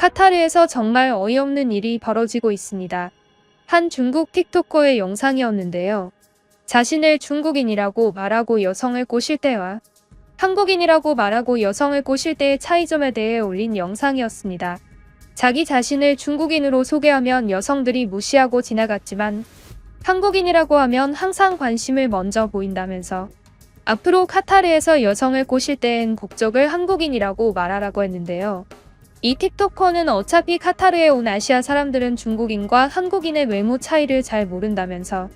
카타르에서 정말 어이없는 일이 벌어지고 있습니다. 한 중국 틱토커의 영상이었는데요. 자신을 중국인이라고 말하고 여성을 꼬실 때와 한국인이라고 말하고 여성을 꼬실 때의 차이점에 대해 올린 영상이었습니다. 자기 자신을 중국인으로 소개하면 여성들이 무시하고 지나갔지만 한국인이라고 하면 항상 관심을 먼저 보인다면서 앞으로 카타르에서 여성을 꼬실 때엔 국적을 한국인이라고 말하라고 했는데요. 이 틱토커는 어차피 카타르에 온 아시아 사람들은 중국인과 한국인의 외모 차이를 잘 모른다면서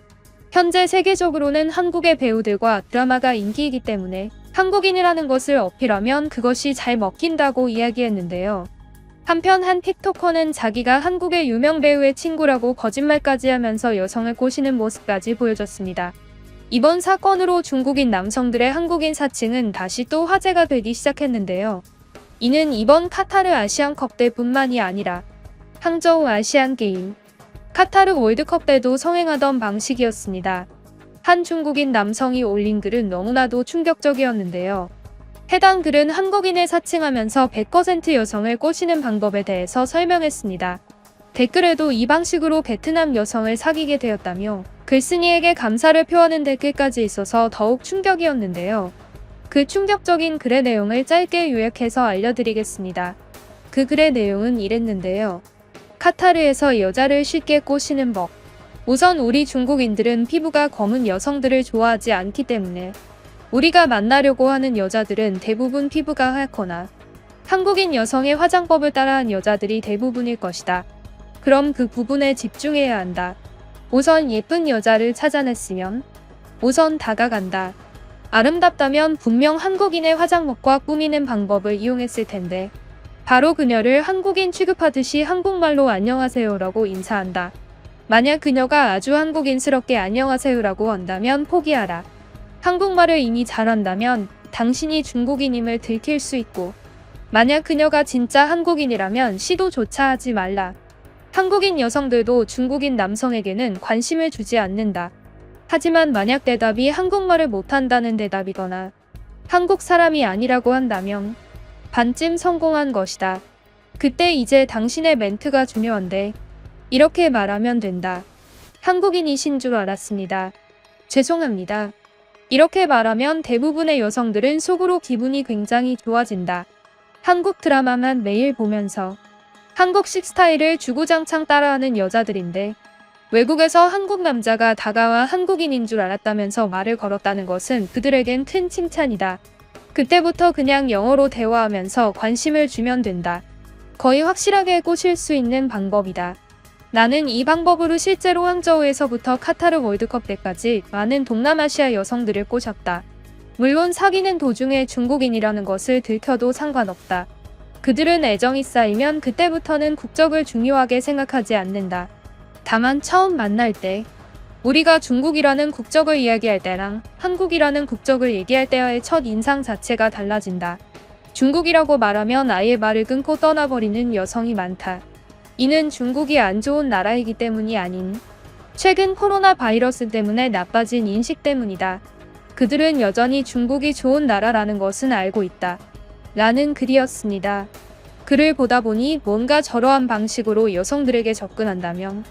현재 세계적으로는 한국의 배우들과 드라마가 인기이기 때문에 한국인이라는 것을 어필하면 그것이 잘 먹힌다고 이야기했는데요. 한편 한 틱토커는 자기가 한국의 유명 배우의 친구라고 거짓말까지 하면서 여성을 꼬시는 모습까지 보여줬습니다. 이번 사건으로 중국인 남성들의 한국인 사칭은 다시 또 화제가 되기 시작했는데요. 이는 이번 카타르 아시안컵 때뿐만이 아니라 항저우 아시안게임, 카타르 월드컵 때도 성행하던 방식이었습니다. 한 중국인 남성이 올린 글은 너무나도 충격적이었는데요. 해당 글은 한국인을 사칭하면서 100% 여성을 꼬시는 방법에 대해서 설명했습니다. 댓글에도 이 방식으로 베트남 여성을 사귀게 되었다며 글쓴이에게 감사를 표하는 댓글까지 있어서 더욱 충격이었는데요. 그 충격적인 글의 내용을 짧게 요약해서 알려드리겠습니다. 그 글의 내용은 이랬는데요. 카타르에서 여자를 쉽게 꼬시는 법. 우선 우리 중국인들은 피부가 검은 여성들을 좋아하지 않기 때문에 우리가 만나려고 하는 여자들은 대부분 피부가 하얗거나 한국인 여성의 화장법을 따라한 여자들이 대부분일 것이다. 그럼 그 부분에 집중해야 한다. 우선 예쁜 여자를 찾아냈으면 우선 다가간다. 아름답다면 분명 한국인의 화장법과 꾸미는 방법을 이용했을 텐데 바로 그녀를 한국인 취급하듯이 한국말로 안녕하세요라고 인사한다. 만약 그녀가 아주 한국인스럽게 안녕하세요라고 한다면 포기하라. 한국말을 이미 잘한다면 당신이 중국인임을 들킬 수 있고 만약 그녀가 진짜 한국인이라면 시도조차 하지 말라. 한국인 여성들도 중국인 남성에게는 관심을 주지 않는다. 하지만 만약 대답이 한국말을 못한다는 대답이거나 한국 사람이 아니라고 한다면 반쯤 성공한 것이다. 그때 이제 당신의 멘트가 중요한데 이렇게 말하면 된다. 한국인이신 줄 알았습니다. 죄송합니다. 이렇게 말하면 대부분의 여성들은 속으로 기분이 굉장히 좋아진다. 한국 드라마만 매일 보면서 한국식 스타일을 주구장창 따라하는 여자들인데 외국에서 한국 남자가 다가와 한국인인 줄 알았다면서 말을 걸었다는 것은 그들에겐 큰 칭찬이다. 그때부터 그냥 영어로 대화하면서 관심을 주면 된다. 거의 확실하게 꼬실 수 있는 방법이다. 나는 이 방법으로 실제로 항저우에서부터 카타르 월드컵 때까지 많은 동남아시아 여성들을 꼬셨다. 물론 사귀는 도중에 중국인이라는 것을 들켜도 상관없다. 그들은 애정이 쌓이면 그때부터는 국적을 중요하게 생각하지 않는다. 다만 처음 만날 때 우리가 중국이라는 국적을 이야기할 때랑 한국이라는 국적을 얘기할 때와의 첫 인상 자체가 달라진다. 중국이라고 말하면 아예 말을 끊고 떠나버리는 여성이 많다. 이는 중국이 안 좋은 나라이기 때문이 아닌 최근 코로나 바이러스 때문에 나빠진 인식 때문이다. 그들은 여전히 중국이 좋은 나라라는 것은 알고 있다. 라는 글이었습니다. 글을 보다 보니 뭔가 저러한 방식으로 여성들에게 접근한다면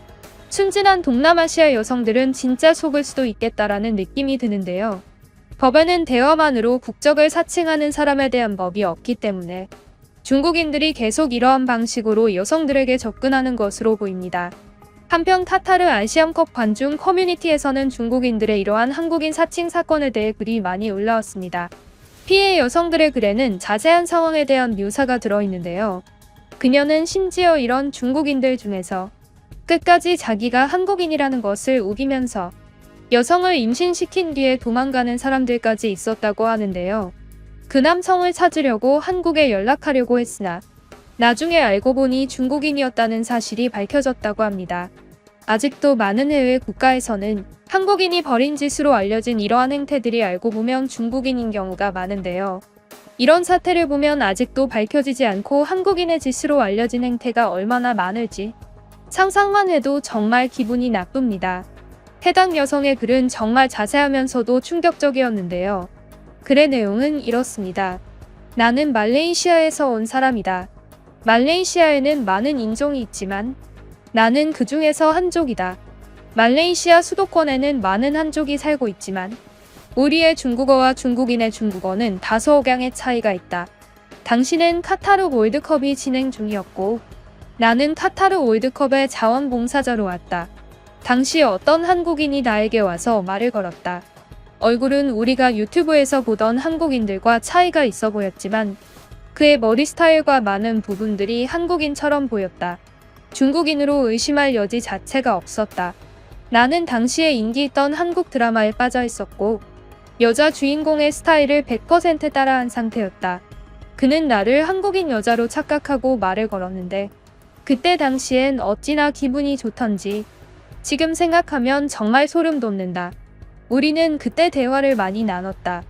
순진한 동남아시아 여성들은 진짜 속을 수도 있겠다라는 느낌이 드는데요. 법에는 대화만으로 국적을 사칭하는 사람에 대한 법이 없기 때문에 중국인들이 계속 이러한 방식으로 여성들에게 접근하는 것으로 보입니다. 한편 카타르 아시안컵 관중 커뮤니티에서는 중국인들의 이러한 한국인 사칭 사건에 대해 글이 많이 올라왔습니다. 피해 여성들의 글에는 자세한 상황에 대한 묘사가 들어있는데요. 그녀는 심지어 이런 중국인들 중에서 끝까지 자기가 한국인이라는 것을 우기면서 여성을 임신시킨 뒤에 도망가는 사람들까지 있었다고 하는데요. 그 남성을 찾으려고 한국에 연락하려고 했으나 나중에 알고 보니 중국인이었다는 사실이 밝혀졌다고 합니다. 아직도 많은 해외 국가에서는 한국인이 벌인 짓으로 알려진 이러한 행태들이 알고 보면 중국인인 경우가 많은데요. 이런 사태를 보면 아직도 밝혀지지 않고 한국인의 짓으로 알려진 행태가 얼마나 많을지 상상만 해도 정말 기분이 나쁩니다. 해당 여성의 글은 정말 자세하면서도 충격적이었는데요. 글의 내용은 이렇습니다. 나는 말레이시아에서 온 사람이다. 말레이시아에는 많은 인종이 있지만 나는 그 중에서 한족이다. 말레이시아 수도권에는 많은 한족이 살고 있지만 우리의 중국어와 중국인의 중국어는 다소 억양의 차이가 있다. 당시는 카타르 월드컵이 진행 중이었고 나는 카타르 월드컵의 자원봉사자로 왔다. 당시 어떤 한국인이 나에게 와서 말을 걸었다. 얼굴은 우리가 유튜브에서 보던 한국인들과 차이가 있어 보였지만 그의 머리 스타일과 많은 부분들이 한국인처럼 보였다. 중국인으로 의심할 여지 자체가 없었다. 나는 당시에 인기 있던 한국 드라마에 빠져 있었고 여자 주인공의 스타일을 100% 따라한 상태였다. 그는 나를 한국인 여자로 착각하고 말을 걸었는데 그때 당시엔 어찌나 기분이 좋던지 지금 생각하면 정말 소름 돋는다. 우리는 그때 대화를 많이 나눴다.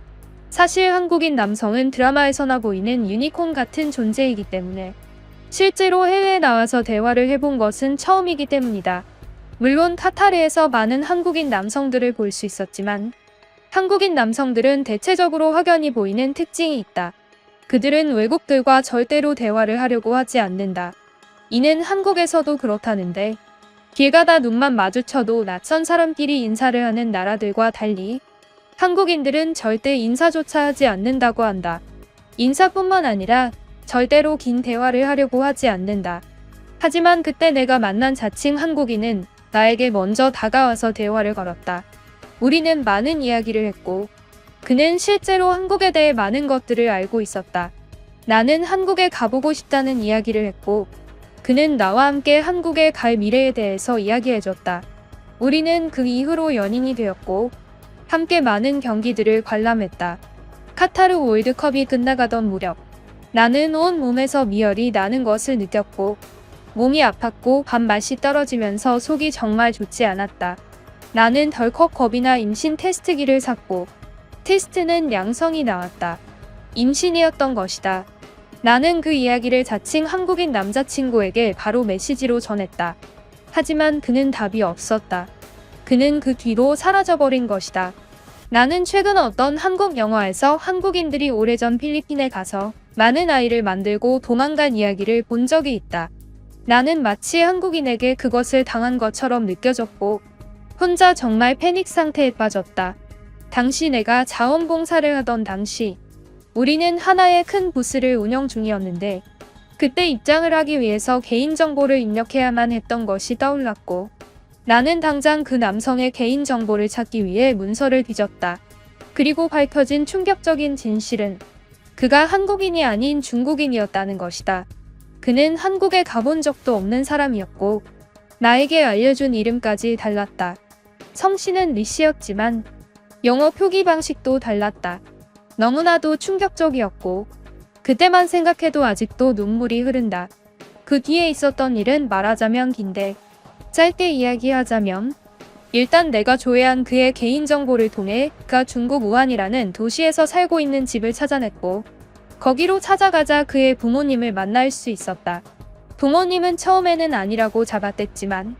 사실 한국인 남성은 드라마에서나 보이는 유니콘 같은 존재이기 때문에 실제로 해외에 나와서 대화를 해본 것은 처음이기 때문이다. 물론 카타르에서 많은 한국인 남성들을 볼 수 있었지만 한국인 남성들은 대체적으로 확연히 보이는 특징이 있다. 그들은 외국들과 절대로 대화를 하려고 하지 않는다. 이는 한국에서도 그렇다는데 길 가다 눈만 마주쳐도 낯선 사람끼리 인사를 하는 나라들과 달리 한국인들은 절대 인사조차 하지 않는다고 한다. 인사뿐만 아니라 절대로 긴 대화를 하려고 하지 않는다. 하지만 그때 내가 만난 자칭 한국인은 나에게 먼저 다가와서 대화를 걸었다. 우리는 많은 이야기를 했고 그는 실제로 한국에 대해 많은 것들을 알고 있었다. 나는 한국에 가보고 싶다는 이야기를 했고 그는 나와 함께 한국에 갈 미래에 대해서 이야기해줬다. 우리는 그 이후로 연인이 되었고 함께 많은 경기들을 관람했다. 카타르 월드컵이 끝나가던 무렵 나는 온 몸에서 미열이 나는 것을 느꼈고 몸이 아팠고 밥맛이 떨어지면서 속이 정말 좋지 않았다. 나는 덜컥 겁이나 임신 테스트기를 샀고 테스트는 양성이 나왔다. 임신이었던 것이다. 나는 그 이야기를 자칭 한국인 남자친구에게 바로 메시지로 전했다. 하지만 그는 답이 없었다. 그는 그 뒤로 사라져버린 것이다. 나는 최근 어떤 한국 영화에서 한국인들이 오래전 필리핀에 가서 많은 아이를 만들고 도망간 이야기를 본 적이 있다. 나는 마치 한국인에게 그것을 당한 것처럼 느껴졌고 혼자 정말 패닉 상태에 빠졌다. 당시 내가 자원봉사를 하던 당시 우리는 하나의 큰 부스를 운영 중이었는데 그때 입장을 하기 위해서 개인정보를 입력해야만 했던 것이 떠올랐고 나는 당장 그 남성의 개인정보를 찾기 위해 문서를 뒤졌다. 그리고 밝혀진 충격적인 진실은 그가 한국인이 아닌 중국인이었다는 것이다. 그는 한국에 가본 적도 없는 사람이었고 나에게 알려준 이름까지 달랐다. 성씨는 리 씨였지만 영어 표기 방식도 달랐다. 너무나도 충격적이었고 그때만 생각해도 아직도 눈물이 흐른다. 그 뒤에 있었던 일은 말하자면 긴데 짧게 이야기하자면 일단 내가 조회한 그의 개인정보를 통해 그가 중국 우한이라는 도시에서 살고 있는 집을 찾아냈고 거기로 찾아가자 그의 부모님을 만날 수 있었다. 부모님은 처음에는 아니라고 잡아댔지만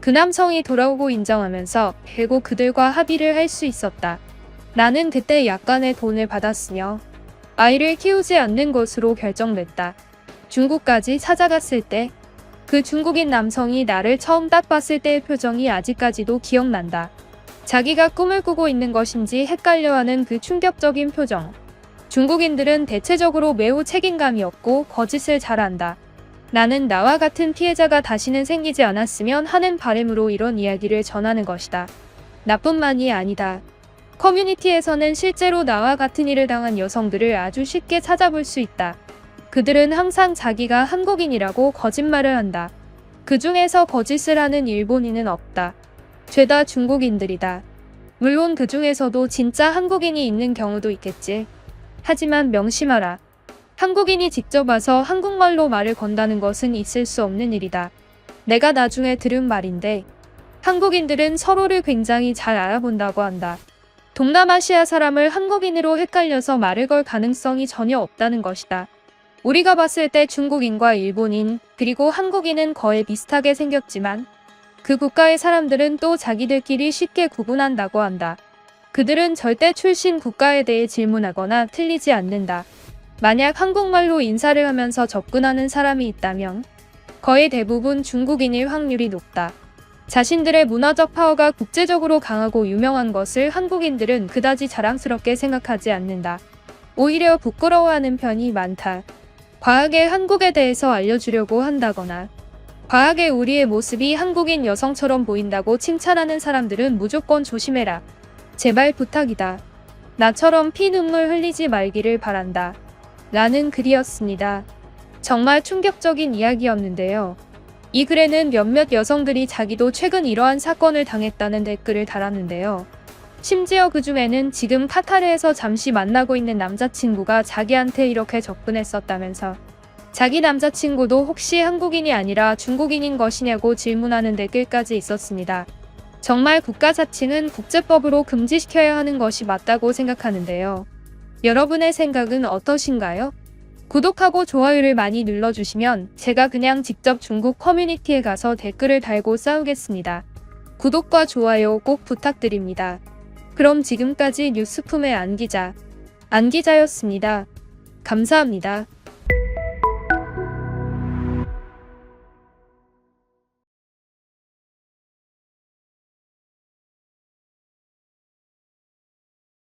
그 남성이 돌아오고 인정하면서 결국 그들과 합의를 할 수 있었다. 나는 그때 약간의 돈을 받았으며 아이를 키우지 않는 것으로 결정됐다. 중국까지 찾아갔을 때 그 중국인 남성이 나를 처음 딱 봤을 때의 표정이 아직까지도 기억난다. 자기가 꿈을 꾸고 있는 것인지 헷갈려하는 그 충격적인 표정. 중국인들은 대체적으로 매우 책임감이 없고 거짓을 잘한다. 나는 나와 같은 피해자가 다시는 생기지 않았으면 하는 바람으로 이런 이야기를 전하는 것이다. 나뿐만이 아니다. 커뮤니티에서는 실제로 나와 같은 일을 당한 여성들을 아주 쉽게 찾아볼 수 있다. 그들은 항상 자기가 한국인이라고 거짓말을 한다. 그 중에서 거짓을 하는 일본인은 없다. 죄다 중국인들이다. 물론 그 중에서도 진짜 한국인이 있는 경우도 있겠지. 하지만 명심하라. 한국인이 직접 와서 한국말로 말을 건다는 것은 있을 수 없는 일이다. 내가 나중에 들은 말인데, 한국인들은 서로를 굉장히 잘 알아본다고 한다. 동남아시아 사람을 한국인으로 헷갈려서 말을 걸 가능성이 전혀 없다는 것이다. 우리가 봤을 때 중국인과 일본인, 그리고 한국인은 거의 비슷하게 생겼지만 그 국가의 사람들은 또 자기들끼리 쉽게 구분한다고 한다. 그들은 절대 출신 국가에 대해 질문하거나 틀리지 않는다. 만약 한국말로 인사를 하면서 접근하는 사람이 있다면 거의 대부분 중국인일 확률이 높다. 자신들의 문화적 파워가 국제적으로 강하고 유명한 것을 한국인들은 그다지 자랑스럽게 생각하지 않는다. 오히려 부끄러워하는 편이 많다. 과하게 한국에 대해서 알려주려고 한다거나 과하게 우리의 모습이 한국인 여성처럼 보인다고 칭찬하는 사람들은 무조건 조심해라. 제발 부탁이다. 나처럼 피 눈물 흘리지 말기를 바란다. 라는 글이었습니다. 정말 충격적인 이야기였는데요. 이 글에는 몇몇 여성들이 자기도 최근 이러한 사건을 당했다는 댓글을 달았는데요. 심지어 그 중에는 지금 카타르에서 잠시 만나고 있는 남자친구가 자기한테 이렇게 접근했었다면서 자기 남자친구도 혹시 한국인이 아니라 중국인인 것이냐고 질문하는 댓글까지 있었습니다. 정말 국가 자칭은 국제법으로 금지시켜야 하는 것이 맞다고 생각하는데요. 여러분의 생각은 어떠신가요? 구독하고 좋아요를 많이 눌러주시면 제가 그냥 직접 중국 커뮤니티에 가서 댓글을 달고 싸우겠습니다. 구독과 좋아요 꼭 부탁드립니다. 그럼 지금까지 뉴스품의 안기자, 안기자였습니다. 감사합니다.